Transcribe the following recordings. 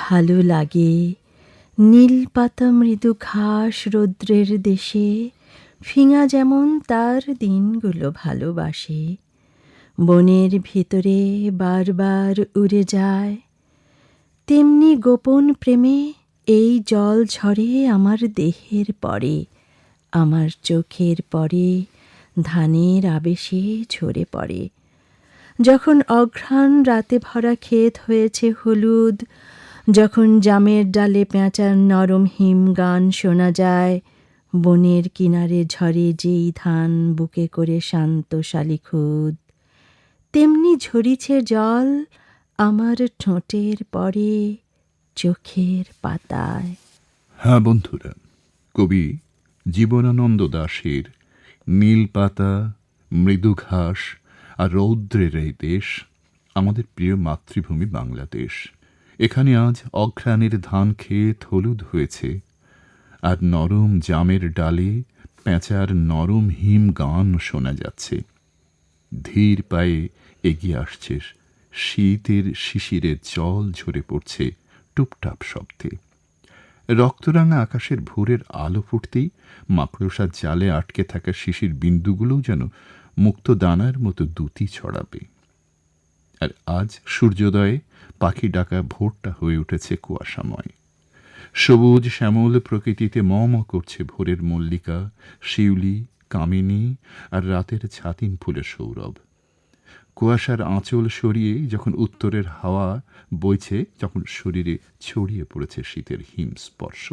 ভালো লাগে। নীল পাতা মৃদু ঘাস রৌদ্রের দেশে, ফিঙা যেমন তার দিনগুলো ভালোবাসে। বনের ভিতরে বারবার উড়ে যায়। তেমনি গোপন প্রেমে এই জল ঝরে আমার দেহের পরে, আমার চোখের পরে, ধানের আবেশে ঝরে পড়ে। যখন অঘ্রাণ রাতে ভরা ক্ষেত হয়েছে হলুদ যখন জামের ডালে পেঁচার নরম হিম গান শোনা যায়, বনের কিনারে ঝরে যেই ধান বুকে করে শান্ত শালিখুদ তেমনি ঝরিছে জল আমার ঠোঁটের পরে চোখের পাতায়। হ্যাঁ বন্ধুরা, কবি জীবনানন্দ দাশের নীল পাতা, মৃদু ঘাস আর রৌদ্রের এই দেশ আমাদের প্রিয় মাতৃভূমি বাংলাদেশ। এখানে আজ অঘ্রাণের ধান ক্ষেত হলুদ হয়েছে, আর নরম জামের ডালে পেঁচার নরম হিম গান শোনা যাচ্ছে। ধীর পায়ে এগিয়ে আসছে শীতের শিশিরের জল ঝরে পড়ছে টুপটাপ শব্দে। রক্তরাঙা আকাশের ভোরের আলো ফুটতেই মাকড়সার জালে আটকে থাকা শিশির বিন্দুগুলোও যেন মুক্ত দানার মতো দুতি ছড়াবে। আর আজ সূর্যোদয়ে পাখি ডাকা ভোরটা হয়ে উঠেছে কুয়াশাময়। সবুজ শ্যামল প্রকৃতিতে ম ম করছে ভোরের মল্লিকা, শিউলি, কামিনী আর রাতের ছাতিন ফুলের সৌরভ। কুয়াশার আঁচল সরিয়ে যখন উত্তরের হাওয়া বইছে যখন শরীরে ছড়িয়ে পড়েছে শীতের হিম স্পর্শ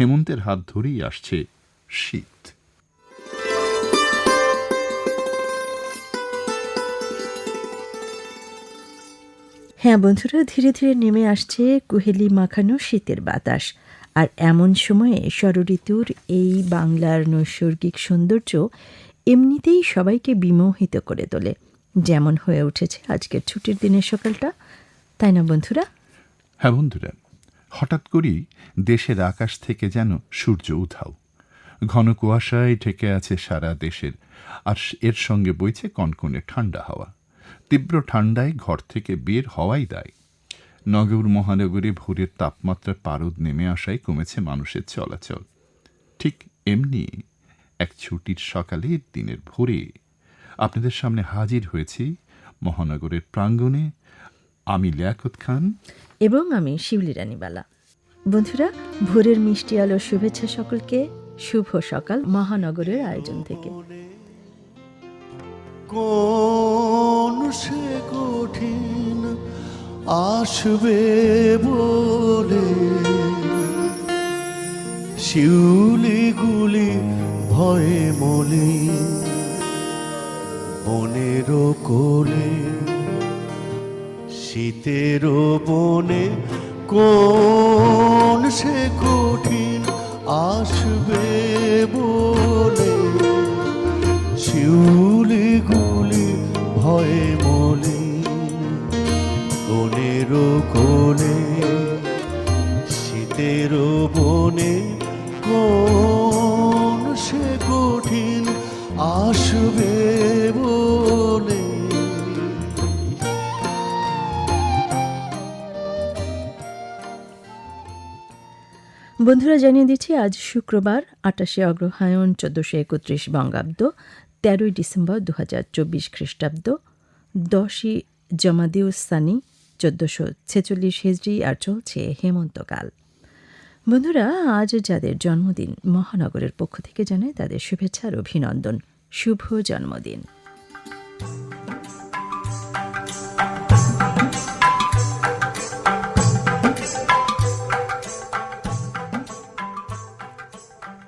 হেমন্তের হাত ধরেই আসছে শীত। হ্যাঁ বন্ধুরা, ধীরে ধীরে নেমে আসছে কুহেলি মাখানো শীতের বাতাস। আর এমন সময়ে ষড়ঋতুর এই বাংলার নৈসর্গিক সৌন্দর্য এমনিতেই সবাইকে বিমোহিত করে তোলে। যেমন হয়ে উঠেছে আজকের ছুটির দিনের সকালটা। তাই না বন্ধুরা? হ্যাঁ বন্ধুরা, হঠাৎ করেই দেশের আকাশ থেকে যেন সূর্য উধাও। ঘন কুয়াশায় ঢেকে আছে সারা দেশের। আর এর সঙ্গে বইছে কনকনে ঠান্ডা হাওয়া। তীব্র ঠান্ডায় ঘর থেকে বের হওয়াই দায়। নগর মহানগরে ভোরের তাপমাত্রার পারদ নেমে আসায় কমেছে মানুষের চলাচল। ঠিক এমনি এক ছুটির সকালে দিনের ভোরে আপনাদের সামনে হাজির হয়েছি মহানগরের প্রাঙ্গণে আমি লিয়াকত খান। এবং আমি শিউলি রানীবালা। বন্ধুরা, ভোরের মিষ্টি আলো শুভেচ্ছা সকলকে শুভ সকাল মহানগরের আয়োজন থেকে। কোন সে কঠিন আসবে বলে? শিউলিগুলি ভয়ে মলি, বনের কোলে, শীতের বনে কোন সে কঠিন আসবে কোন সে কঠিন আসবে বলে? বন্ধুরা, জানিয়ে দিচ্ছি, আজ শুক্রবার আটাশে অগ্রহায়ণ, চোদ্দোশো একত্রিশ বঙ্গাব্দ, তেরোই ডিসেম্বর দু হাজার চব্বিশ খ্রিস্টাব্দ, দশই জমাদিউসানি চোদ্দোশো ছেচল্লিশ হিজড়ি আর চলছে হেমন্তকাল। বন্ধুরা, আজ যাদের জন্মদিন, মহানগরের পক্ষ থেকে জানায় তাদের শুভেচ্ছার অভিনন্দন। শুভ জন্মদিন।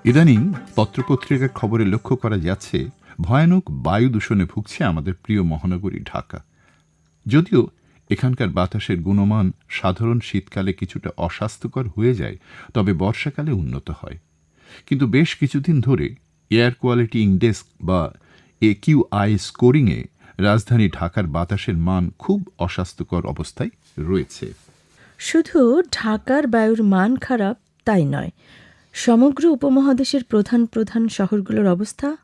ইদানিং পত্রপত্রিকার খবরে লক্ষ্য করা যাচ্ছে, ভয়ানক বায়ু দূষণে ভুগছে আমাদের প্রিয় মহানগরী ঢাকা। যদিও এখানকার বাতাসের গুণমান সাধারণ শীতকালে কিছুটা অস্বাস্থ্যকর হয়ে যায়, তবে বর্ষাকালে উন্নত হয়। কিন্তু বেশ কিছুদিন ধরে এয়ার কোয়ালিটি ইন্ডেক্স বা একিউআই স্কোরিংয়ে রাজধানী ঢাকার বাতাসের মান খুব অস্বাস্থ্যকর অবস্থায় রয়েছে। শুধু ঢাকার বায়ুর মান খারাপ তাই নয়, সমগ্র উপমহাদেশের প্রধান প্রধান শহরগুলোর অবস্থা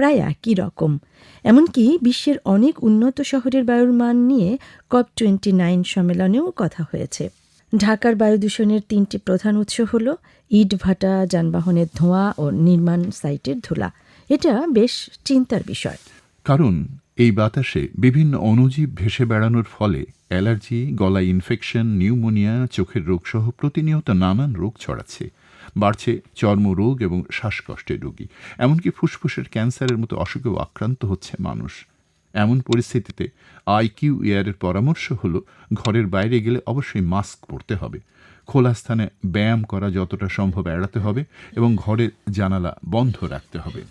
প্রায় একই রকম। এমনকি বিশ্বের অনেক উন্নত শহরের বায়ুর মান নিয়ে কপ টোয়েন্টি নাইন সম্মেলনেও কথা হয়েছে। ঢাকার বায়ু দূষণের তিনটি প্রধান উৎস হল ইট ভাটা, যানবাহনের ধোঁয়া ও নির্মাণ সাইটের ধুলা। এটা বেশ চিন্তার বিষয়। কারণ, এই বাতাসে বিভিন্ন অণুজীব ভেসে বেড়ানোর ফলে অ্যালার্জি গলায় ইনফেকশন, নিউমোনিয়া, চোখের রোগসহ প্রতিনিয়ত নানান রোগ ছড়াচ্ছে। বাড়ছে চর্মরোগ এবং শ্বাসকষ্টের রোগী। এমনকি ফুসফুসের ক্যান্সারের মতো অসুখেও আক্রান্ত হচ্ছে মানুষ। এমন পরিস্থিতিতে আইকিউ এয়ারের পরামর্শ হল, ঘরের বাইরে গেলে অবশ্যই মাস্ক পরতে হবে। খোলা স্থানে ব্যায়াম করা যতটা সম্ভব এড়াতে হবে এবং ঘরের জানালা বন্ধ রাখতে হবে।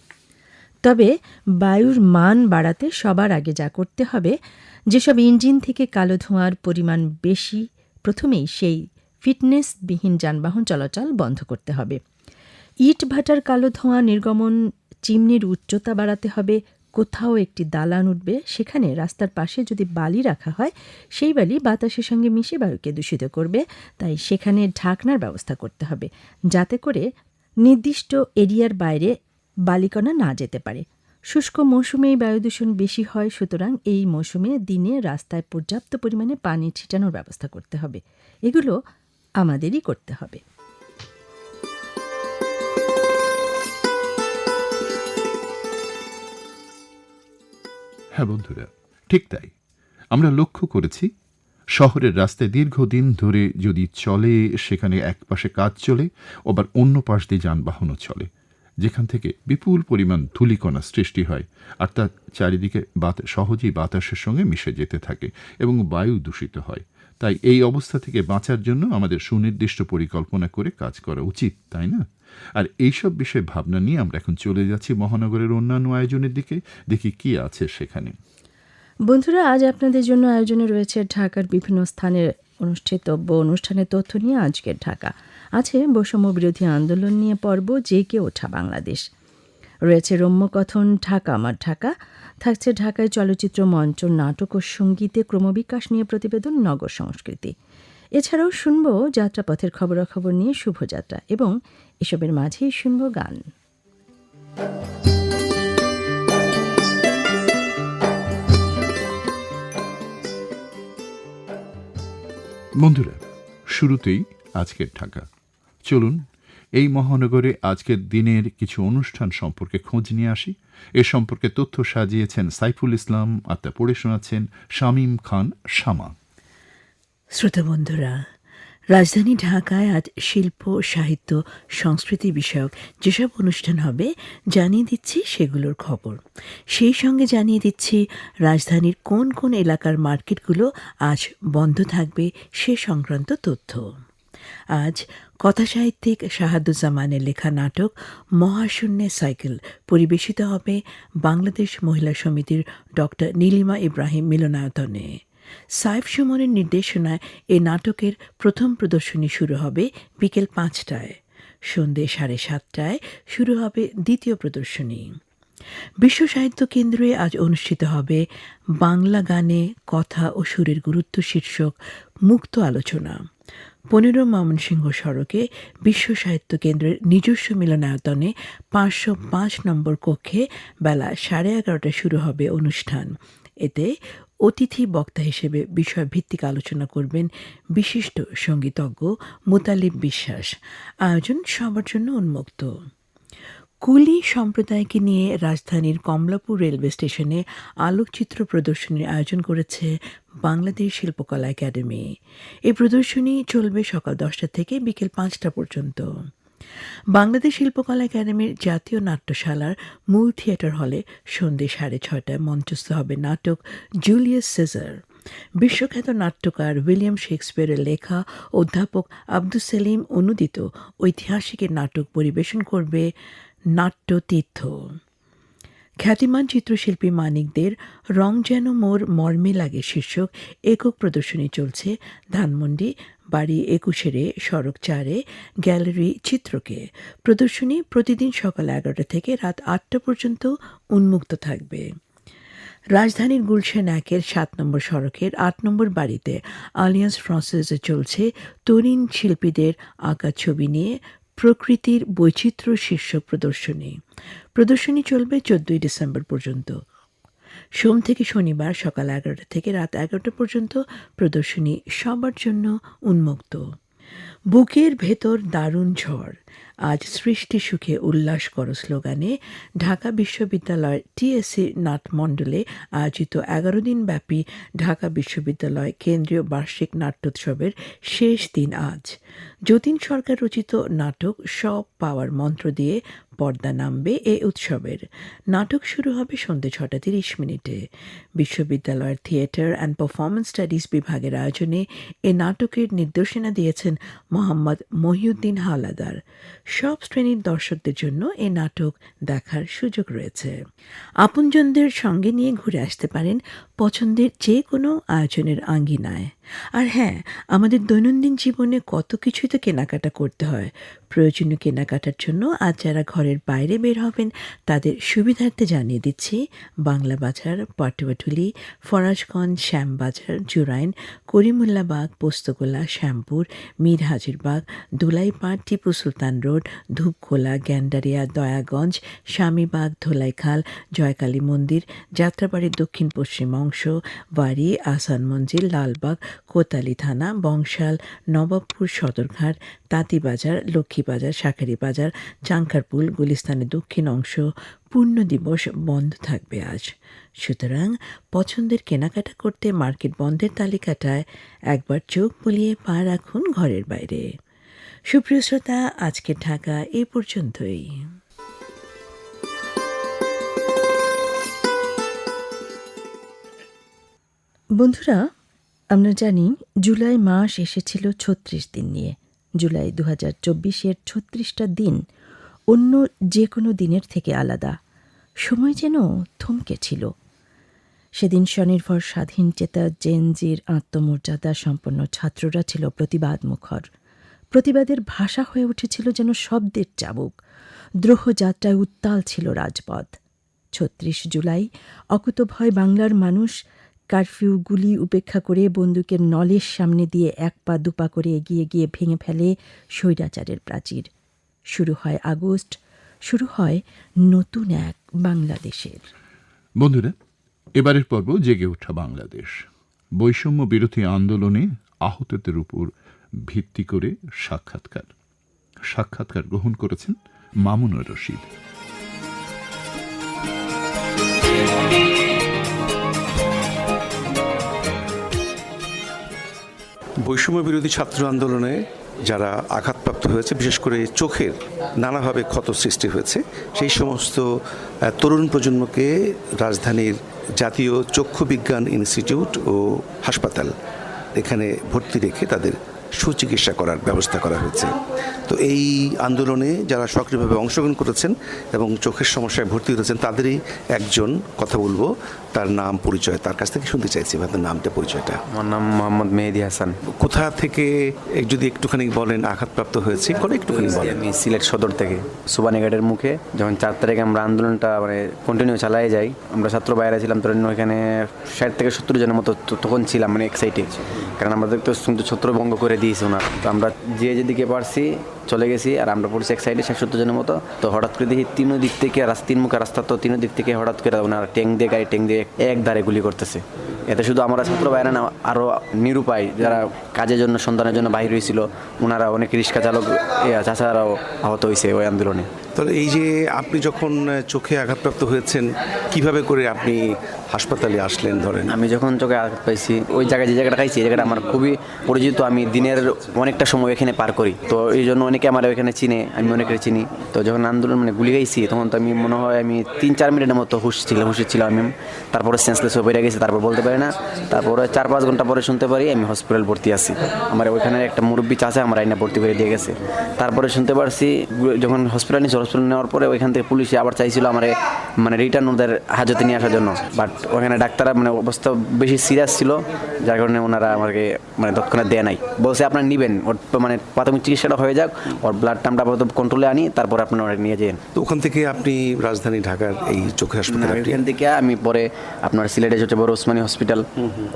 তবে বায়ুর মান বাড়াতে সবার আগে যা করতে হবে, যেসব ইঞ্জিন থেকে কালো ধোঁয়ার পরিমাণ বেশি, প্রথমেই সেই ফিটনেসবিহীন যানবাহন চলাচল বন্ধ করতে হবে। ইট ভাটার কালো ধোঁয়া নির্গমন, চিমনির উচ্চতা বাড়াতে হবে, কোথাও একটি দালান উঠবে, সেখানে রাস্তার পাশে যদি বালি রাখা হয়, সেই বালি বাতাসের সঙ্গে মিশে বায়ুকে দূষিত করবে, তাই সেখানে ঢাকনার ব্যবস্থা করতে হবে, যাতে করে নির্দিষ্ট এরিয়ার বাইরে বালিকণা না যেতে পারে। শুষ্ক মৌসুমেই বায়ু দূষণ বেশি হয়, সুতরাং এই মৌসুমে দিনে রাস্তায় পর্যাপ্ত পরিমাণে পানি ছিটানোর ব্যবস্থা করতে হবে। এগুলো আমাদেরই করতে হবে। হ্যাঁ বন্ধুরা, ঠিক তাই। আমরা লক্ষ্য করেছি, শহরের রাস্তায় দীর্ঘদিন ধরে যদি চলে, সেখানে এক পাশে কাজ চলে, আবার অন্য পাশ দিয়ে যানবাহনও চলে। যেখান থেকে বিপুল পরিমাণ ধূলিকণা সৃষ্টি হয়, আর তার চারিদিকে বাত, সহজেই বাতাসের সঙ্গে মিশে যেতে থাকে এবং বায়ু দূষিত হয়। তাই এই অবস্থা থেকে বাঁচার জন্য আমাদের সুনির্দিষ্ট পরিকল্পনা করে কাজ করা উচিত, তাই না? আর এইসব বিষয়ে ভাবনা নিয়ে আমরা এখন চলে যাচ্ছি মহানগরের অন্যান্য আয়োজনের দিকে। দেখি কি আছে সেখানে। বন্ধুরা, আজ আপনাদের জন্য আয়োজনে রয়েছে ঢাকার বিভিন্ন স্থানের অনুষ্ঠিতব্য অনুষ্ঠানের তথ্য নিয়ে আজকের ঢাকা। আছে বৈষম্য বিরোধী আন্দোলন নিয়ে পর্ব, জেগে ওঠা বাংলাদেশ। রয়েছে রম্যকথন ঢাকা আমার ঢাকা। থাকছে ঢাকায় চলচ্চিত্র মঞ্চ, নাটক ও সঙ্গীতে ক্রমবিকাশ নিয়ে প্রতিবেদন, নগর সংস্কৃতি। এছাড়াও শুনব যাত্রাপথের খবরাখবর নিয়ে শুভযাত্রা এবং এসবের মাঝেই শুনব গান। বন্ধুরা, শুরুতেই আজকের ঢাকা। চলুন এই মহানগরে আজকের দিনের কিছু অনুষ্ঠান সম্পর্কে খোঁজ নিয়ে আসি। এ সম্পর্কে তথ্য সাজিয়েছেন সাইফুল ইসলাম আর তা পড়ে শোনাচ্ছেন শামীম খান শামা। শ্রোতা বন্ধুরা, রাজধানী ঢাকায় আজ শিল্প, সাহিত্য, সংস্কৃতি বিষয়ক যেসব অনুষ্ঠান হবে, জানিয়ে দিচ্ছি সেগুলোর খবর। সেই সঙ্গে জানিয়ে দিচ্ছি রাজধানীর কোন কোন এলাকার মার্কেটগুলো আজ বন্ধ থাকবে সে সংক্রান্ত তথ্য। আজ কথাসাহিত্যিক শাহাদুজ্জামানের লেখা নাটক মহাশূন্যে সাইকেল পরিবেশিত হবে বাংলাদেশ মহিলা সমিতির ডক্টর নীলিমা ইব্রাহিম মিলনায়তনে। সাইফ সুমনের নির্দেশনায় এ নাটকের প্রথম প্রদর্শনী শুরু হবে বিকেল পাঁচটায়। সন্ধে সাড়ে সাতটায় শুরু হবে দ্বিতীয় প্রদর্শনী। বিশ্ব সাহিত্য কেন্দ্রে আজ অনুষ্ঠিত হবে বাংলা গানে কথা ও সুরের গুরুত্ব শীর্ষক মুক্ত আলোচনা। পনেরো ময়মনসিংহ সড়কে বিশ্ব সাহিত্য কেন্দ্রের নিজস্ব মিলনায়তনে পাঁচশো পাঁচ নম্বর কক্ষে বেলা সাড়ে এগারোটায় শুরু হবে অনুষ্ঠান। এতে অতিথি বক্তা হিসেবে বিষয়ভিত্তিক আলোচনা করবেন বিশিষ্ট সঙ্গীতজ্ঞ মোতালিব বিশ্বাস। আয়োজন সবার জন্য উন্মুক্ত। কুলি সম্প্রদায়কে নিয়ে রাজধানীর কমলাপুর রেলওয়ে স্টেশনে আলোকচিত্র প্রদর্শনীর আয়োজন করেছে বাংলাদেশ শিল্পকলা একাডেমি। এই প্রদর্শনী চলবে সকাল দশটা থেকে বিকেল পাঁচটা পর্যন্ত। বাংলাদেশ শিল্পকলা একাডেমির জাতীয় নাট্যশালার মূল থিয়েটার হলে সন্ধ্যে সাড়ে ছয়টায় মঞ্চস্থ হবে নাটক জুলিয়াস সেজার। বিশ্বখ্যাত নাট্যকার উইলিয়াম শেক্সপিয়ারের লেখা অধ্যাপক আব্দুল সেলিম অনুদিত ঐতিহাসিকের নাটক পরিবেশন করবে নাট্যতীর্থ। খ্যাতিমান চিত্রশিল্পী মানিকদের রং যেন মোর মর্মে লাগে শীর্ষক একক প্রদর্শনী চলছে ধানমন্ডি, বাড়ি একুশেরে, সড়ক চারে, গ্যালারি চিত্রকে। প্রদর্শনী প্রতিদিন সকাল এগারোটা থেকে রাত আটটা পর্যন্ত উন্মুক্ত থাকবে। রাজধানীর গুলশান একের সাত নম্বর সড়কের আট নম্বর বাড়িতে আলিয়ান্স ফ্রান্সিসে চলছে তরুণ শিল্পীদের আঁকা ছবি নিয়ে প্রকৃতির বৈচিত্র্য শীর্ষ প্রদর্শনী। প্রদর্শনী চলবে চোদ্দই ডিসেম্বর পর্যন্ত। সোম থেকে শনিবার সকাল এগারোটা থেকে রাত এগারোটা পর্যন্ত প্রদর্শনী সবার জন্য উন্মুক্ত। বুকের ভেতর দারুণ ঝড়। আজ সৃষ্টি সুখে উল্লাস করো স্লোগানে ঢাকা বিশ্ববিদ্যালয় টিএসসি নাটমণ্ডলে আয়োজিত এগারো দিন ব্যাপী ঢাকা বিশ্ববিদ্যালয় কেন্দ্রীয় বার্ষিক নাট্যোৎসবের শেষ দিন আজ। যতীন সরকার রচিত নাটক সব পাওয়ার মন্ত্র দিয়ে পর্দা নামবে এ উৎসবের। নাটক শুরু হবে সন্ধ্যে ছটা তিরিশ মিনিটে। বিশ্ববিদ্যালয়ের থিয়েটার অ্যান্ড পারফরমেন্স স্টাডিজ বিভাগের আয়োজনে এ নাটকের নির্দেশনা দিয়েছেন মোহাম্মদ মহিউদ্দিন হাওলাদার সব শ্রেণির দর্শকদের জন্য এ নাটক দেখার সুযোগ রয়েছে। আপনজনদের সঙ্গে নিয়ে ঘুরে আসতে পারেন পছন্দের যে কোনো আয়োজনের আঙ্গিনায়। আর হ্যাঁ আমাদের দৈনন্দিন জীবনে কত কিছুই তো কেনাকাটা করতে হয়। প্রয়োজনীয় কেনাকাটার জন্য আজ যারা ঘরের বাইরে বের হবেন, তাদের সুবিধার্থে জানিয়ে দিচ্ছি, বাংলা বাজার, পটুয়াটুলি, ফরাজগঞ্জ, শ্যামবাজার, জুরাইন, করিমুল্লাবাগ, পোস্তগোলা, শ্যামপুর মীর হাজিরবাগ টিপু সুলতান রোড, ধূপখোলা, গ্যান্ডারিয়া, দয়াগঞ্জ, স্বামীবাগ, ধোলাইখাল, জয়কালী মন্দির, যাত্রাবাড়ির দক্ষিণ পশ্চিম অংশ বাড়ি, আসান মঞ্জিল, লালবাগ, কোতালি থানা, বংশাল, নবাবপুর সদরঘাট, তাঁতিবাজার, লক্ষ্মীবাজার শাঁখারি বাজার চাঙ্কারপুল গুলিস্তানের দক্ষিণ অংশ। পূর্ণ দিবস বন্ধ থাকবে আজ। সুতরাং পছন্দের কেনাকাটা করতে মার্কেট বন্ধের তালিকাটায় একবার চোখ বুলিয়ে পা রাখুন ঘরের বাইরে। সুপ্রিয় শ্রোতা আজকে ঢাকা এ পর্যন্তই। বন্ধুরা, আমরা জানি জুলাই মাস এসেছিল ছত্রিশ দিন নিয়ে। জুলাই দু হাজার চব্বিশের ছত্রিশটা দিন অন্য যে কোনো দিনের থেকে আলাদা। সময় যেন থমকে ছিল। সেদিন স্বনির্ভর স্বাধীন চেতা জেনজির আত্মমর্যাদা সম্পন্ন ছাত্ররা ছিল প্রতিবাদ মুখর। প্রতিবাদের ভাষা হয়ে উঠেছিল যেন শব্দের চাবুক। দ্রোহ যাত্রায় উত্তাল ছিল রাজপথ। ছত্রিশ জুলাই অকুতভয় বাংলার মানুষ কারফিউ গুলি উপেক্ষা করে বন্দুকের নলের সামনে দিয়ে এক পা দুপা করে এগিয়ে গিয়ে ভেঙে ফেলে স্বৈরাচারের প্রাচীর। শুরু হয় আগস্ট, শুরু হয় নতুন এক বাংলাদেশের। বন্ধুরা, এবারের পর্ব জেগে ওঠা বাংলাদেশ। বৈষম্য বিরোধী আন্দোলনে আহতদের উপর ভিত্তি করে সাক্ষাৎকার। সাক্ষাৎকার গ্রহণ করেছেন মামুনুর রশিদ। বৈষম্য বিরোধী ছাত্র আন্দোলনে যারা আঘাতপ্রাপ্ত হয়েছে, বিশেষ করে চোখের নানাভাবে ক্ষত সৃষ্টি হয়েছে, সেই সমস্ত তরুণ প্রজন্মকে রাজধানীর জাতীয় চক্ষু বিজ্ঞান ইনস্টিটিউট ও হাসপাতাল এখানে ভর্তি রেখে তাদের সুচিকিৎসা করার ব্যবস্থা করা হয়েছে। তো এই আন্দোলনে যারা সক্রিয়ভাবে অংশগ্রহণ করেছেন এবং চোখের সমস্যায় ভর্তি হয়েছেন তাদেরই একজন কথা বলব তার নাম পরিচয়। তার কাছ থেকে শুনতে চাইছি আপনার নামটা পরিচয়টা। আমার নাম মোহাম্মদ মেহেদি হাসান। কোথা থেকে যদি একটুখানি বলেন আঘাতপ্রাপ্ত হয়েছে করে একটুখানি বলেন। আমি সিলেট সদর থেকে সুবানীঘাটের মুখে। যখন চার তারিখে আমরা আন্দোলনটা মানে কন্টিনিউ চালাই যাই আমরা ছাত্র বাইরে ছিলাম তখন ওইখানে ষাট থেকে সত্তর জনের মতো তখন ছিলাম মানে এক্সাইটেড কারণ আমাদের তো কিন্তু ছত্রভঙ্গ করে দিয়েছে না তো আমরা যে যেদিকে পারছি চলে গেছি আর আমরা পড়ছি এক সাইডে ষাট সত্তর জনের মতো। তো হঠাৎ করে দেখি তিন দিক থেকে রাস্তা তিন মুখে রাস্তা তো তিন দিক থেকে হঠাৎ করে ওনার ট্যাঙ্ক দিয়ে গাড়ি ট্যাঙ্ক দিয়ে এক ধারে গুলি করতেছে। এতে শুধু আমরা ছাত্র বাইরে না আরও নিরুপায় যারা কাজের জন্য সন্ধানের জন্য বাইরে হয়েছিল ওনারা অনেক রিক্সা চালক এ, চাচারাও আহত হয়েছে ওই আন্দোলনে। তাহলে এই যে আপনি যখন চোখে আঘাতপ্রাপ্ত হয়েছেন কীভাবে করে আপনি হাসপাতালে আসলেন ধরেন? আমি যখন চোখে আঘাত পাইছি ওই জায়গায় যে জায়গাটা খাইছি এই জায়গাটা আমার খুবই পরিচিত। আমি দিনের অনেকটা সময় এখানে পার করি। তো এই জন্য অনেক অনেকে আমার ওইখানে চিনে, আমি অনেকে চিনি। তো যখন আন্দোলন মানে গুলি গাইছি, তখন তো আমি মনে হয় আমি তিন চার মিনিটের মতো হুশ ছিলাম হুশে ছিলাম আমি। তারপরে সেন্সলেস হয়ে বেড়ে গেছে, তারপর বলতে পারি না। তারপরে চার পাঁচ ঘণ্টা পরে শুনতে পারি, আমি হসপিটাল ভর্তি আছি। আমার ওইখানে একটা মুরব্বী চাচা আমার আইনা ভর্তি করে দিয়ে গেছে। তারপরে শুনতে পারছি, যখন হসপিটাল নিয়েছে হসপিটাল নেওয়ার পরে ওইখান থেকে পুলিশে আবার চাইছিল আমার মানে রিটার্ন ওদের হাজতে নিয়ে আসার জন্য। বাট ওখানে ডাক্তাররা মানে অবস্থা বেশি সিরিয়াস ছিল, যার কারণে ওনারা আমাকে মানে তৎক্ষণাৎ দেয় নাই। বলছে আপনার নিবেন, ওর মানে প্রাথমিক চিকিৎসাটা হয়ে যাক ওর ব্লাড টামটা আপাতত কন্ট্রোলে আনি তারপর আপনার ওরা নিয়ে যান। তো ওখান থেকে আপনি রাজধানী ঢাকার এই চোখে হাসপাতালে ওইখান থেকে আমি পরে আপনার সিলেটে হচ্ছে বড় ওসমানী হসপিটাল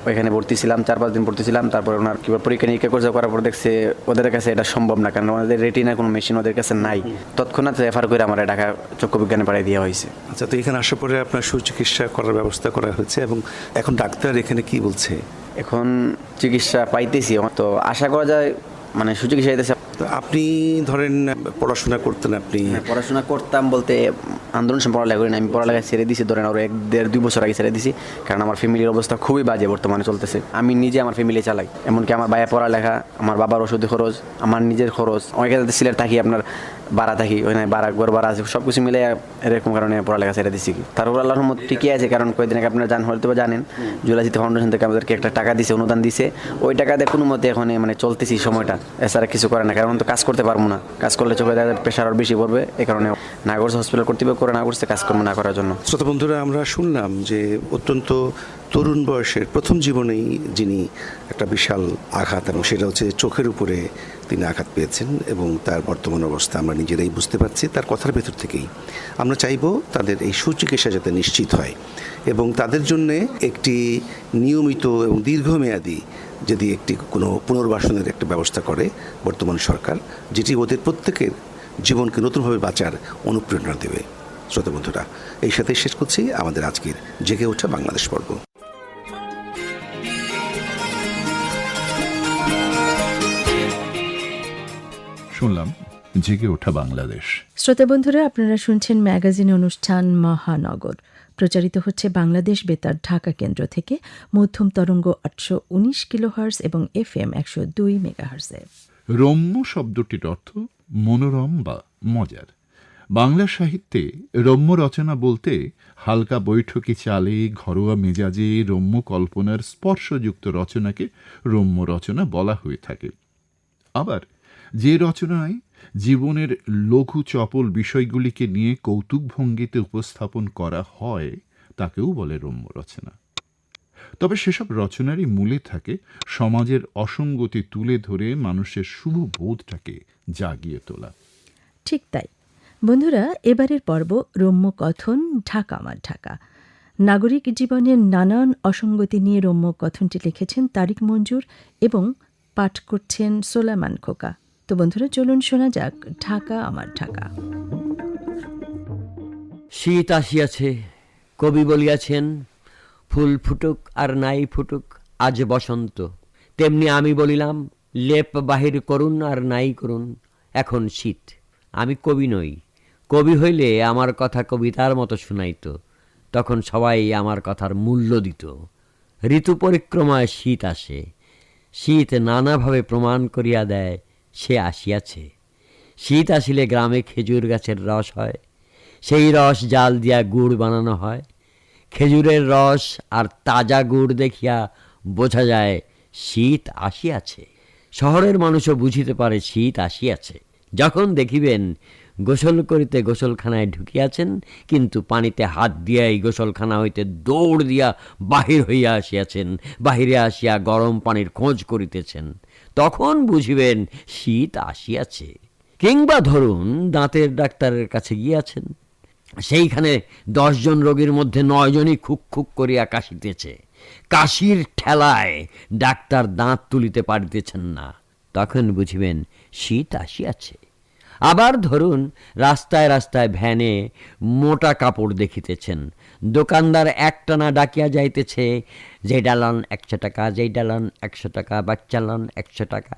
ওইখানে ভর্তি ছিলাম চার পাঁচ দিন ভর্তি ছিলাম তারপর ওনার কিংবা পরীক্ষা নিরীক্ষা করছে করার পর দেখছে ওদের কাছে এটা সম্ভব না কারণ ওদের রেটিনা কোনো মেশিন ওদের কাছে নাই। তৎক্ষণাৎ রেফার করে আমার ঢাকা চক্ষু বিজ্ঞানে পাঠিয়ে দেওয়া হয়েছে। আচ্ছা তো এখানে আসার পরে আপনার সুচিকিৎসা করার ব্যবস্থা করা হয়েছে এবং এখন ডাক্তার এখানে কি বলছে? এখন চিকিৎসা পাইতেছি তো আশা করা যায় মানে সুযোগ হিসেবে আপনি ধরেন পড়াশোনা করতেন আপনি। পড়াশোনা করতাম বলতে আন্দোলন সময় পড়ালেখা করি না আমি পড়ালেখা ছেড়ে দিছি ধরেন আরও এক দেড় দুই বছর আগে ছেড়ে দিছি কারণ আমার ফ্যামিলির অবস্থা খুবই বাজে বর্তমানে চলতেছে। আমি নিজে আমার ফ্যামিলি চালাই এমনকি আমার ভাইয়ের পড়ালেখা আমার বাবার ওষুধ খরচ আমার নিজের খরচ অনেকে সিলেট থাকি আপনার বাড়া থাকি ওখানে বাড়া ঘর বাড়া আছে সব কিছু মিলে এরকম কারণে পড়ালেখা ছেড়ে দিছি। তারপর আল্লাহর রহমত ঠিকই আছে, কারণ কয়েকদিন আগে আপনারা জান হয়তো জানেন জুলাজিতে ফাউন্ডেশন থেকে আমাদেরকে একটা টাকা দিছে, অনুদান দিছে। ওই টাকা দিয়ে কোনো মতে এখন মানে চলতেছি সময়টা, এছাড়া কিছু করে না, কারণ তো কাজ করতে পারব না। কাজ করলে চোখে দেখা প্রেশার আরও বেশি পড়বে, এ কারণে না করছে হসপিটাল কর্তৃপক্ষ করে না করছে কাজকর্ম না করার জন্য। শ্রোতা বন্ধুরা, আমরা শুনলাম যে অত্যন্ত তরুণ বয়সের প্রথম জীবনেই যিনি একটা বিশাল আঘাত এবং সেটা হচ্ছে চোখের উপরে তিনি আঘাত পেয়েছেন এবং তার বর্তমান অবস্থা আমরা নিজেরাই বুঝতে পারছি। তার কথার ভেতর থেকেই আমরা চাইব তাদের এই সুচিকিৎসা যাতে নিশ্চিত হয় এবং তাদের জন্য একটি নিয়মিত এবং দীর্ঘমেয়াদী যদি একটি কোনো পুনর্বাসনের একটা ব্যবস্থা করে বর্তমান সরকার, যেটি ওদের প্রত্যেকের জীবনকে নতুনভাবে বাঁচার অনুপ্রেরণা দেবে। শ্রোতা বন্ধুরা, এই সাথে শেষ করছি। আমাদের আজকের জেগে ওঠা বাংলাদেশ পর্ব। শুনলাম জেগে ওঠা বাংলাদেশ। শ্রোতা বন্ধুরা আপনারা শুনছেন ম্যাগাজিন অনুষ্ঠান মহানগর। প্রচারিত হচ্ছে বাংলাদেশ বেতার ঢাকা কেন্দ্র থেকে মধ্যম তরঙ্গ আটশো উনিশ কিলোহার্স এবং এফ এম একশো দুই মেগাহার্সে রম্য শব্দটির অর্থ মনোরম বা মজার। বাংলা সাহিত্যে রম্য রচনা বলতে হালকা বৈঠকি চালে ঘরোয়া মেজাজে রম্য কল্পনার স্পর্শযুক্ত রচনাকে রম্য রচনা বলা হয়ে থাকে। আবার যে রচনায় জীবনের লঘু চপল বিষয়গুলিকে নিয়ে কৌতুক ভঙ্গিতে উপস্থাপন করা হয়, তাকেও বলে রম্য রচনা। তবে সেসব রচনারই মূলে থাকে সমাজের অসঙ্গতি তুলে ধরে মানুষের শুভ বোধটাকে জাগিয়ে তোলা। ঠিক তাই। বন্ধুরা, এবারের পর্ব রম্য কথন ঢাকা আমার ঢাকা। নাগরিক জীবনের নানান অসঙ্গতি নিয়ে রম্য কথনটি লিখেছেন তারিক মঞ্জুর এবং পাঠ করছেন সোলামান খোকা। তো বন্ধুরা, চলুন শোনা যাক, ঢাকা আমার ঢাকা। শীত আসিয়াছে, কবি বলিয়াছেন, ফুল ফুটুক আর নাই ফুটুক, আজ বসন্ত। তেমনি আমি বলিলাম, লেপ বাহির করুন আর নাই করুন, এখন শীত। আমি কবি নই, কবি হইলে আমার কথা কবিতার মতো শুনাইত, তখন সবাই আমার কথার মূল্য দিত। ঋতু পরিক্রমায় শীত আসে, শীত নানাভাবে প্রমাণ করিয়া দেয় সে আসিয়াছে। শীত আসিলে গ্রামে খেজুর গাছের রস হয়। সেই রস জাল দিয়া গুড় বানানো হয়। খেজুরের রস আর তাজা গুড় দেখিয়া বোঝা যায় শীত আসিয়াছে। শহরের মানুষও বুঝিতে পারে শীত আসিয়াছে। যখন দেখিবেন গোসল করিতে গোসলখানায় ঢুকিয়াছেন, কিন্তু পানিতে হাত দিয়াই গোসলখানা হইতে দৌড় দিয়া বাহির হইয়া আসিয়াছেন, বাহিরে আসিয়া গরম পানির খোঁজ করিতেছেন। তখন বুঝিবেন শীত আসিয়াছে। কিংবা ধরুন দাঁতের ডাক্তারের কাছে গিয়াছেন। সেইখানে দশজন রোগীর মধ্যে নয়জনই খুক খুক করিয়া কাশিতেছে। কাশির ঠেলায় ডাক্তার দাঁত তুলিতে পারিতেছেন না। তখন বুঝিবেন শীত আসিয়াছে। আবার ধরুন, রাস্তায় রাস্তায় ভ্যানে মোটা কাপড় দেখিতেছেন। দোকানদার একটানা ডাকিয়া যাইতেছে যে ডালন একশো টাকা, যেই ডালন একশো টাকা বাচ্চালন একশো টাকা।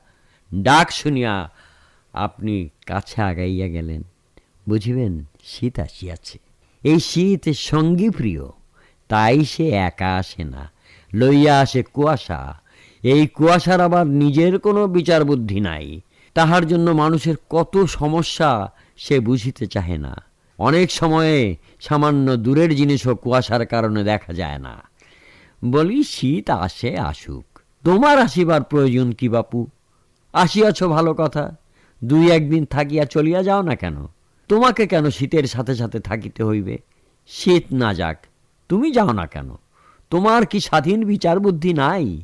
ডাক শুনিয়া আপনি কাছে আগাইয়া গেলেন। বুঝিবেন, শীত আসিয়াছে। এই শীত সঙ্গী প্রিয়, তাই সে একা আসে না, লইয়া আসে কুয়াশা। এই কুয়াশার আবার নিজের কোনো বিচার বুদ্ধি নাই। তাহার জন্য মানুষের কত সমস্যা সে বুঝিতে চাহে না। অনেক সময়ে সামান্য দূরের জিনিসও কুয়াশার কারণে দেখা যায় না। বলি, শীত আসে, আসুক। তোমার আসিবার প্রয়োজন কি বাপু? আসিয়াছ ভালো কথা। দুই একদিন থাকিয়া চলিয়া যাও না কেন? তোমাকে কেন শীতের সাথে সাথে থাকিতে হইবে? শীত না যাক, তুমি যাও না কেন? তোমার কি স্বাধীন বিচার বুদ্ধি নাই?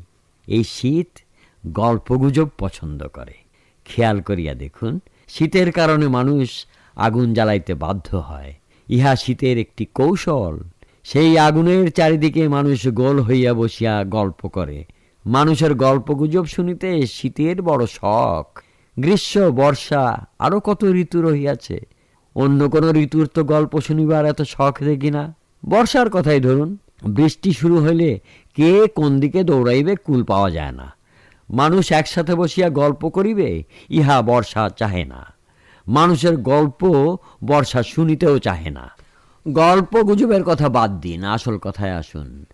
এই শীত গল্পগুজব পছন্দ করে। খেয়াল করিয়া দেখুন, শীতের কারণে মানুষ আগুন জ্বালাইতে বাধ্য হয়। ইহা শীতের একটি কৌশল। সেই আগুনের চারিদিকে মানুষ গোল হইয়া বসিয়া গল্প করে। মানুষের গল্পগুজব শুনিতে শীতের বড় শখ। গ্রীষ্ম, বর্ষা, আরও কত ঋতু রহিয়াছে। অন্য কোন ঋতুর তো গল্প শুনিবার এত শখ দেখি না। বর্ষার কথাই ধরুন, বৃষ্টি শুরু হইলে কে কোন দিকে দৌড়াইবে কুল পাওয়া যায় না। মানুষ একসাথে বসিয়া গল্প করিবে, ইহা বর্ষা চাহে না। মানুষের গল্প বর্ষা শুনিতেও চাহে না। গল্প গুজবের কথা বাদ দিন, আসল কথায় আসুন।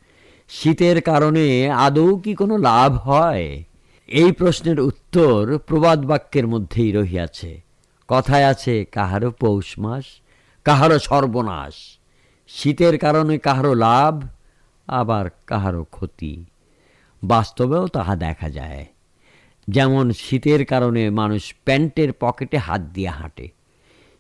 শীতের কারণে আদৌ কি কোনো লাভ হয়? এই প্রশ্নের উত্তর প্রবাদ বাক্যের মধ্যেই রহিয়াছে। কথায় আছে কাহারও পৌষ মাস কাহারও সর্বনাশ। শীতের কারণে কাহারও লাভ, আবার কাহারও ক্ষতি। বাস্তবেও তাহা দেখা যায়। যেমন শীতের কারণে মানুষ প্যান্টের পকেটে হাত দিয়ে হাঁটে।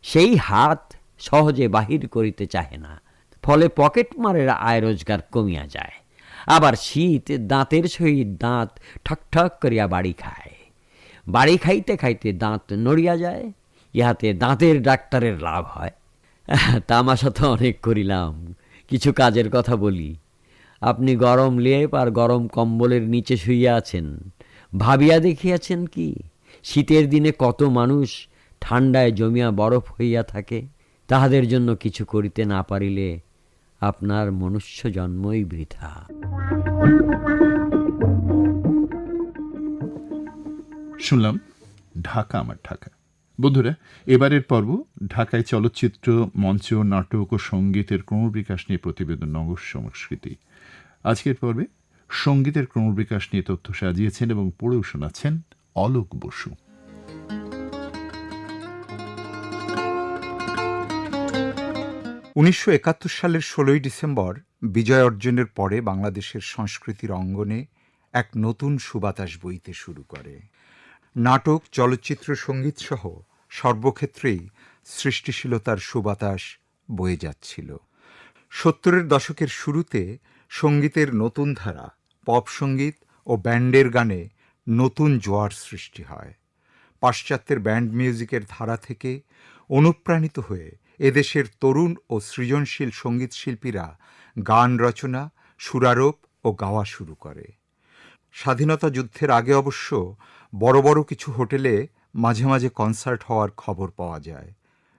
সেই হাত সহজে বাহির করিতে চাহে না, ফলে পকেট মারের আয় রোজগার কমিয়া যায়। আবার শীত দাঁতের সহিত দাঁত ঠক ঠক করিয়া বাড়ি খায়। বাড়ি খাইতে খাইতে দাঁত নড়িয়া যায়, ইহাতে দাঁতের ডাক্তারের লাভ হয়। তামাশা তো অনেক করিলাম। কিছু কাজের কথা বলি। আপনি গরম লেপ আর গরম কম্বলের নিচে শুইয়া আছেন। ভাবিয়া দেখিয়াছেন কি, শীতের দিনে কত মানুষ ঠান্ডায় জমিয়া বরফ হইয়া থাকে, তাহাদের জন্য কিছু করিতে না পারিলে আপনার মনুষ্য জন্মই বৃথা। শুনলাম, ঢাকা আমার ঢাকা। বন্ধুরা, এবারের পর্ব ঢাকায় চলচ্চিত্র, মঞ্চ, নাটক ও সঙ্গীতের ক্রমবিকাশ নিয়ে প্রতিবেদন নগর সংস্কৃতি। আজকের পর্বে সঙ্গীতের ক্রমবিকাশ নিয়ে তথ্য সাজিয়েছেন এবং পড়েও শোনাচ্ছেন অলোক বসু। উনিশশো একাত্তর সালের ষোলোই ডিসেম্বর বিজয় অর্জনের পরে বাংলাদেশের সংস্কৃতির অঙ্গনে এক নতুন সুবাতাস বইতে শুরু করে। নাটক, চলচ্চিত্র সংগীত সহ সর্বক্ষেত্রেই সৃষ্টিশীলতার সুবাতাস বয়ে যাচ্ছিল। সত্তরের দশকের শুরুতে সঙ্গীতের নতুন ধারা, পপ সংগীত ও ব্যান্ডের গানে নতুন জোয়ার সৃষ্টি হয়। পাশ্চাত্যের ব্যান্ড মিউজিকের ধারা থেকে অনুপ্রাণিত হয়ে এদেশের তরুণ ও সৃজনশীল সংগীত শিল্পীরা গান রচনা, সুরারোপ ও গাওয়া শুরু করে। স্বাধীনতা যুদ্ধের আগে অবশ্য বড় বড় কিছু হোটেলে মাঝে মাঝে কনসার্ট হওয়ার খবর পাওয়া যায়।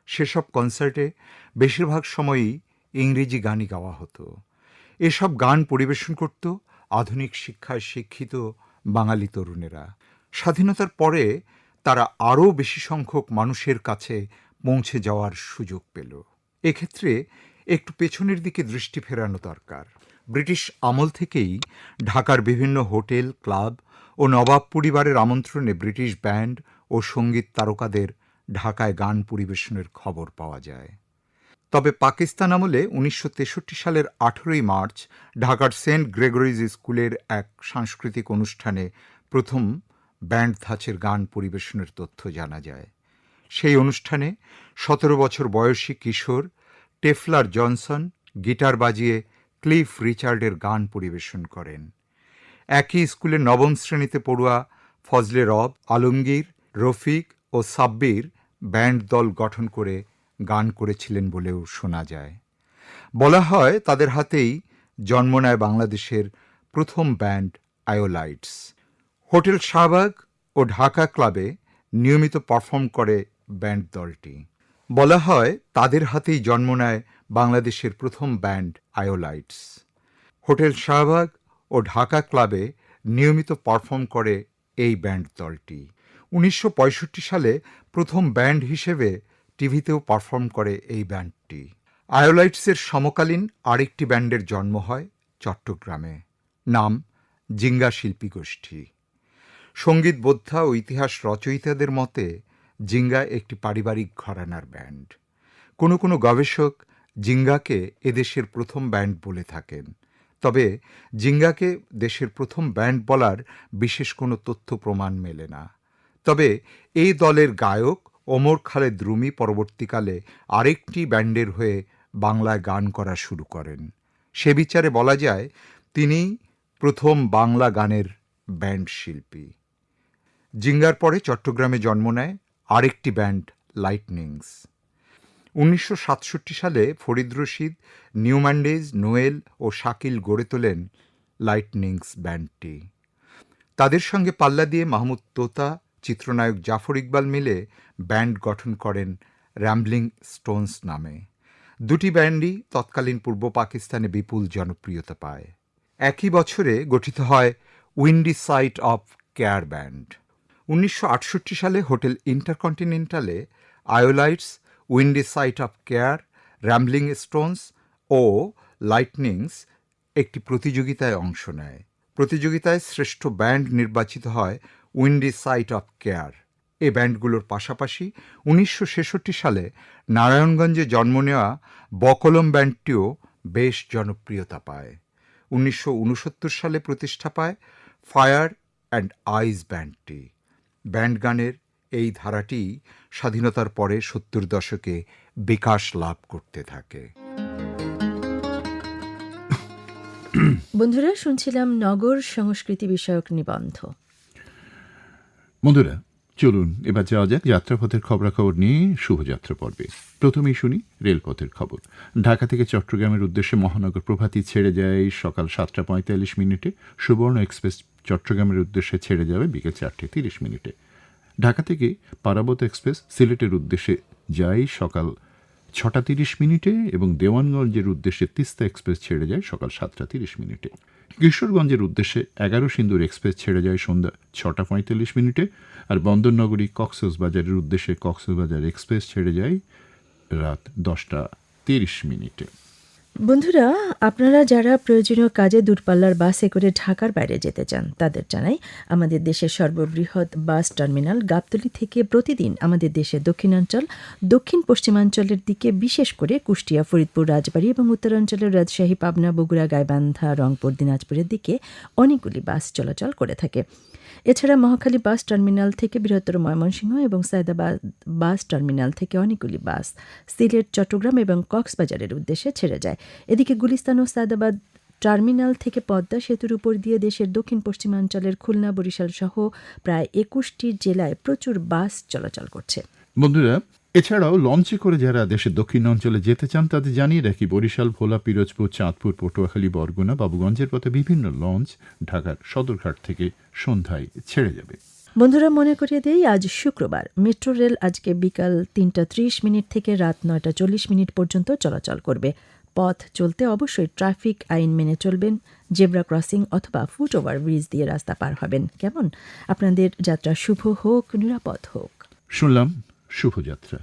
সেসব কনসার্টে বেশিরভাগ সময়ই ইংরেজি গানই গাওয়া হতো। এসব গান পরিবেশন করত আধুনিক শিক্ষায় শিক্ষিত বাঙালি তরুণেরা। স্বাধীনতার পরে তারা আরও বেশি সংখ্যক মানুষের কাছে পৌঁছে যাওয়ার সুযোগ পেল। এক্ষেত্রে একটু পেছনের দিকে দৃষ্টি ফেরানো দরকার। ব্রিটিশ আমল থেকেই ঢাকার বিভিন্ন হোটেল, ক্লাব ও নবাব পরিবারের আমন্ত্রণে ব্রিটিশ ব্যান্ড ও সংগীত তারকাদের ঢাকায় গান পরিবেশনের খবর পাওয়া যায়। তবে পাকিস্তান আমলে উনিশশো তেষট্টি সালের আঠেরোই মার্চ ঢাকার সেন্ট গ্রেগরিজ স্কুলের এক সাংস্কৃতিক অনুষ্ঠানে প্রথম ব্যান্ড ধাঁচের গান পরিবেশনের তথ্য জানা যায়। সেই অনুষ্ঠানে সতেরো বছর বয়সী কিশোর টেফলার জনসন গিটার বাজিয়ে ক্লিফ রিচার্ডের গান পরিবেশন করেন। একই স্কুলের নবম শ্রেণীতে পড়ুয়া ফজলে রব, আলমগীর, রফিক ও সাব্বির ব্যান্ড দল গঠন করে গান করেছিলেন বলেও শোনা যায়। বলা হয় তাদের হাতেই জন্ম নেয় বাংলাদেশের প্রথম ব্যান্ড আয়োলাইটস। হোটেল শাহবাগ ও ঢাকা ক্লাবে নিয়মিত পারফর্ম করে ব্যান্ড দলটি। বলা হয় তাদের হাতেই জন্ম নেয় বাংলাদেশের প্রথম ব্যান্ড আয়োলাইটস। হোটেল শাহবাগ ও ঢাকা ক্লাবে নিয়মিত পারফর্ম করে এই ব্যান্ড দলটি। উনিশশো পঁয়ষট্টি সালে প্রথম ব্যান্ড হিসেবে টিভিতেও পারফর্ম করে এই ব্যান্ডটি। আয়োলাইটসের সমকালীন আরেকটি ব্যান্ডের জন্ম হয় চট্টগ্রামে। নাম জিঙ্গা শিল্পী গোষ্ঠী। সংগীত, বোদ্ধা ও ইতিহাস রচয়িতাদের মতে জিঙ্গা একটি পারিবারিক ঘরানার ব্যান্ড। কোনো কোনো গবেষক জিঙ্গাকে এদেশের প্রথম ব্যান্ড বলে থাকেন। তবে জিঙ্গাকে দেশের প্রথম ব্যান্ড বলার বিশেষ কোনো তথ্য প্রমাণ মেলে না। তবে এই দলের গায়ক ওমর খালেদ রুমি পরবর্তীকালে আরেকটি ব্যান্ডের হয়ে বাংলায় গান করা শুরু করেন। সে বিচারে বলা যায় তিনি প্রথম বাংলা গানের ব্যান্ড শিল্পী। জিঙ্গার পরে চট্টগ্রামে জন্ম নেয় আরেকটি ব্যান্ড, লাইটনিংস। উনিশশো সাতষট্টি সালে ফরিদ রশিদ নিউম্যান্ডেজ নোয়েল ও শাকিল গড়ে তোলেন লাইটনিংস ব্যান্ডটি। তাদের সঙ্গে পাল্লা দিয়ে মাহমুদ তোতা, চিত্রনায়ক জাফর ইকবাল মিলে ব্যান্ড গঠন করেন র্যাম্বলিং স্টোনস নামে। দুটি ব্যান্ডই তৎকালীন পূর্ব পাকিস্তানে বিপুল জনপ্রিয়তা পায়। একই বছরে গঠিত হয় Windy Side of Care band. উনিশশো আটষট্টি সালে hotel ইন্টারকন্টিনেন্টালে Iolites Windy Side of Care Rambling Stones O Lightnings একটি প্রতিযোগিতায় অংশ নেয়। প্রতিযোগিতায় শ্রেষ্ঠ ব্যান্ড নির্বাচিত হয় উইন্ডি সাইট অফ কেয়ার এ ব্যান্ডগুলোর পাশাপাশি উনিশশো ছেষট্টি সালে নারায়ণগঞ্জে জন্ম নেওয়া বকলম ব্যান্ডটিও বেশ জনপ্রিয়তা পায়। উনিশশো উনসত্তর সালে প্রতিষ্ঠা পায় ফায়ার অ্যান্ড আইস ব্যান্ডটি। ব্যান্ড গানের এই ধারাটি স্বাধীনতার পরে সত্তর দশকে বিকাশ লাভ করতে থাকে। বন্ধুরা শুনছিলাম নগর সংস্কৃতি বিষয়ক নিবন্ধ। বন্ধুরা চলুন এবার যাওয়া যাক যাত্রাপথের খবরাখবর নিয়ে শুভযাত্রা পর্বে। প্রথমেই শুনি রেলপথের খবর। ঢাকা থেকে চট্টগ্রামের উদ্দেশ্যে মহানগর প্রভাতী ছেড়ে যায় সকাল সাতটা পঁয়তাল্লিশ মিনিটে। সুবর্ণ এক্সপ্রেস চট্টগ্রামের উদ্দেশ্যে ছেড়ে যাবে বিকেল চারটে তিরিশ মিনিটে। ঢাকা থেকে পারাবত এক্সপ্রেস সিলেটের উদ্দেশ্যে যায় সকাল ছটা তিরিশ মিনিটে এবং দেওয়ানগঞ্জের উদ্দেশ্যে তিস্তা এক্সপ্রেস ছেড়ে যায় সকাল সাতটা তিরিশ মিনিটে। কিশোরগঞ্জের উদ্দেশ্যে এগারো সিন্দুর এক্সপ্রেস ছেড়ে যায় সন্ধ্যা ছটা পঁয়তাল্লিশ মিনিটে আর বন্দরনগরী কক্সবাজারের উদ্দেশ্যে কক্সবাজার এক্সপ্রেস ছেড়ে যায় রাত দশটা তিরিশ মিনিটে। বন্ধুরা, আপনারা যারা প্রয়োজনীয় কাজে দূরপাল্লার বাসে করে ঢাকার বাইরে যেতে চান, তাদের জানাই আমাদের দেশের সর্ববৃহৎ বাস টার্মিনাল গাবতলি থেকে প্রতিদিন আমাদের দেশের দক্ষিণাঞ্চল, দক্ষিণ পশ্চিমাঞ্চলের দিকে বিশেষ করে কুষ্টিয়া, ফরিদপুর, রাজবাড়ী এবং উত্তরাঞ্চলের রাজশাহী, পাবনা, বগুড়া, গাইবান্ধা, রংপুর, দিনাজপুরের দিকে অনেকগুলি বাস চলাচল করে থাকে। এছাড়া মহাখালী বাস টার্মিনাল থেকে বৃহত্তর ময়মনসিংহ এবং সায়দাবাদ বাস টার্মিনাল থেকে অনেকগুলি বাস সিলেট, চট্টগ্রাম এবং কক্সবাজারের উদ্দেশ্যে ছেড়ে যায়। এদিকে গুলিস্তান ও সায়দাবাদ টার্মিনাল থেকে পদ্মা সেতুর উপর দিয়ে দেশের দক্ষিণ পশ্চিমাঞ্চলের খুলনা, বরিশাল সহ প্রায় একুশটি জেলায় প্রচুর বাস চলাচল করছে। বন্ধুরা এছাড়াও লঞ্চে করে যারা দেশের দক্ষিণ অঞ্চলে যেতে চান তাদের জানিয়ে রাখি বরিশাল ভোলা পিরোজপুর চাঁদপুর পটুয়াখালী বরগুনা বাবুগঞ্জের পথে বিভিন্ন লঞ্চ ঢাকার সদরঘাট থেকে সন্ধ্যায় ছেড়ে যাবে। বন্ধুরা মনে করিয়ে দেই আজ শুক্রবার। মেট্রো রেল আজকে বিকাল তিনটা ত্রিশ মিনিট থেকে রাত নয়টা চল্লিশ মিনিট পর্যন্ত চলাচল করবে। পথ চলতে অবশ্যই ট্রাফিক আইন মেনে চলবেন জেব্রা ক্রসিং অথবা ফুট ওভার ব্রিজ দিয়ে রাস্তা পার হবেন। কেমন? আপনাদের যাত্রা শুভ হোক নিরাপদ হোক। শুনলাম শুভযাত্রা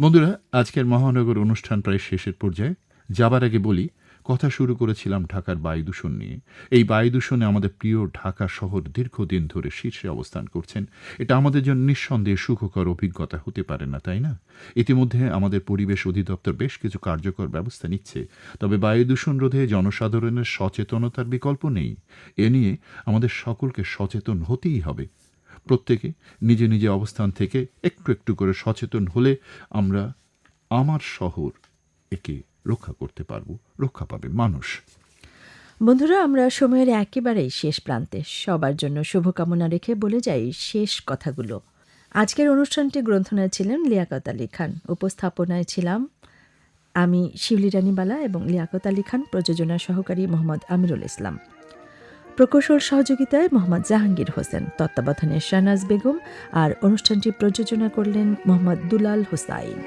বন্ধুরা, আজকের মহানগর অনুষ্ঠান প্রায় শেষের পর্যায়ে। যাবার আগে বলি, কথা শুরু করেছিলাম ঢাকার বায়ু দূষণ নিয়ে। এই বায়ু দূষণে আমাদের প্রিয় ঢাকা শহর দীর্ঘদিন ধরে শীর্ষে অবস্থান করছেন। এটা আমাদের জন্য নিঃসন্দেহে সুখকর অভিজ্ঞতা হতে পারে না, তাই না? ইতিমধ্যে আমাদের পরিবেশ অধিদপ্তর বেশ কিছু কার্যকর ব্যবস্থা নিচ্ছে। তবে বায়ু দূষণ রোধে জনসাধারণের সচেতনতার বিকল্প নেই। এ নিয়ে আমাদের সকলকে সচেতন হতেই হবে। প্রত্যেকে নিজে নিজে অবস্থান থেকে একটু একটু করে সচেতন হলে আমরা আমার শহর একে রক্ষা করতে পারব, রক্ষা পাবে মানুষ। বন্ধুরা, আমরা সময়ের একেবারেই শেষ প্রান্তে। সবার জন্য শুভকামনা রেখে বলে যাই শেষ কথাগুলো। আজকের অনুষ্ঠানটি গ্রন্থনায় ছিলেন লিয়াকত আলী খান। উপস্থাপনায় ছিলাম আমি শিউলি রানীবালা এবং লিয়াকত আলী খান, প্রযোজনা সহকারী মোহাম্মদ আমিরুল ইসলাম। প্রকৌশল সহযোগিতায় মোহাম্মদ জাহাঙ্গীর হোসেন, তত্ত্বাবধানে শাহনাজ বেগম আর অনুষ্ঠানটি প্রযোজনা করলেন মোহাম্মদ দুলাল হোসাইন।